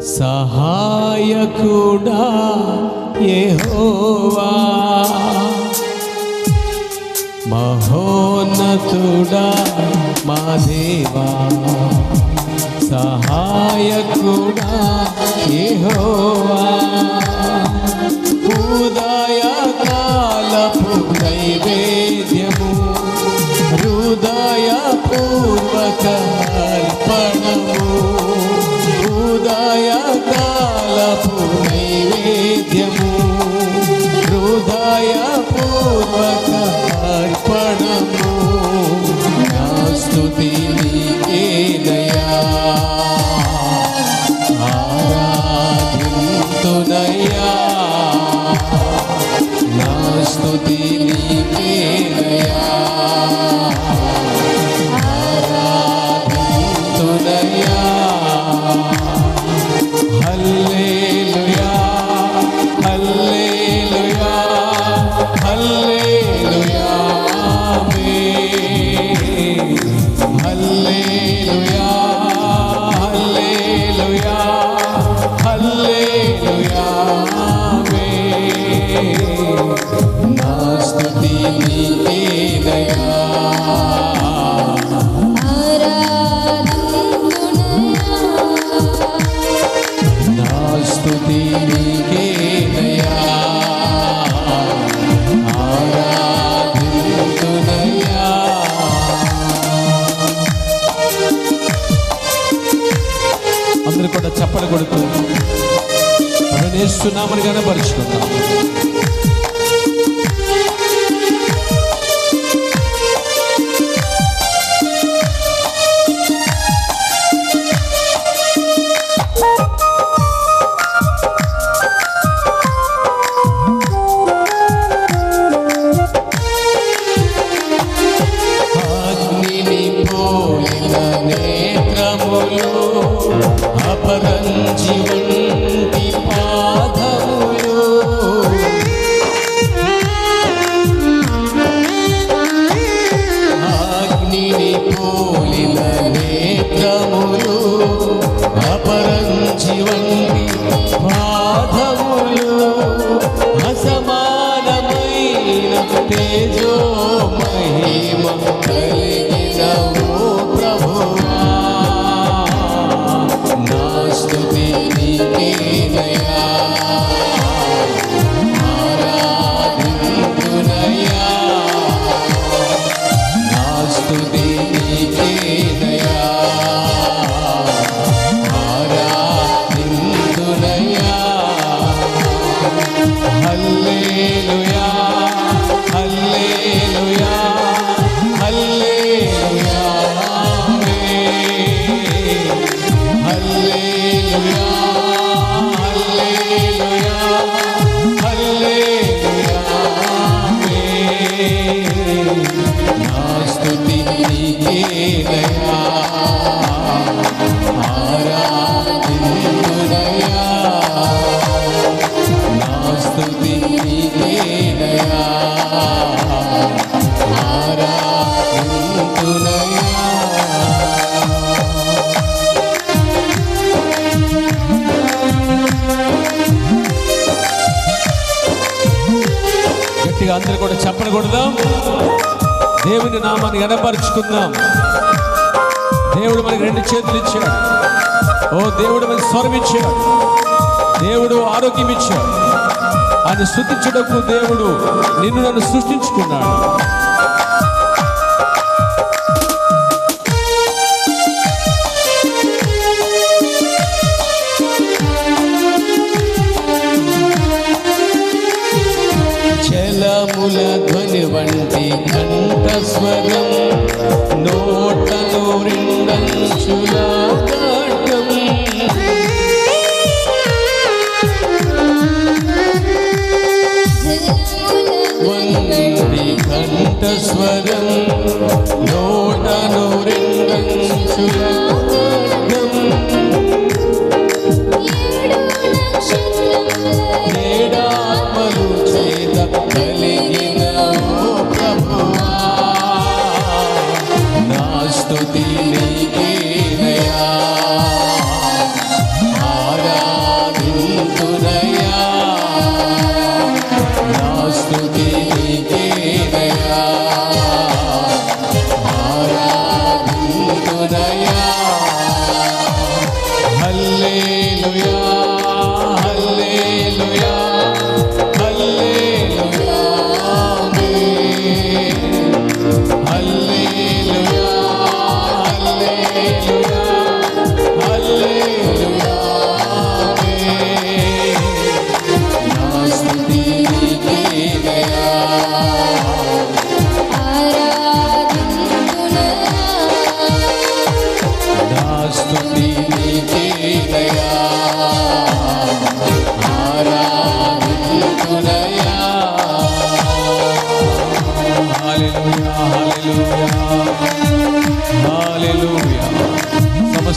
సహాయకుడా యెహోవా. మహోన్నతుడా మా దేవా. సహాయకుడా యెహోవా. ఉదయ కాలపు Yeah. అందరూ కూడా చప్పలు కొడుతూ నేస్తున్నామని కనపరుచుకుందాం అపరంజి గట్టిగా అందరూ కూడా చెప్పకూడదాం దేవుని నామాన్ని గణపరుచుకుందాం. దేవుడు మనకి రెండు చేతులు ఇచ్చాడు. ఓ దేవుడు మనకి స్వరం ఇచ్చాడు. దేవుడు ఆరోగ్యం ఇచ్చాడు. ఆయన స్థుతించడకు దేవుడు నిన్ను నన్ను సృష్టించుకున్నాడు. శ్రీకంఠస్వరం నోట నోరెంగం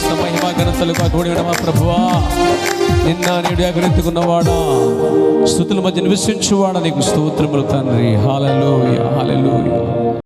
సమస్త మహిమ ఘనతలుగా కూడిన మా ప్రభువా నిన్న నేడు ఎగరెత్తుకున్నవాడా స్థుతుల మధ్య నివసించువాడా నీకు స్తోత్రములు తండ్రి. హాలలోయ హాలలోయ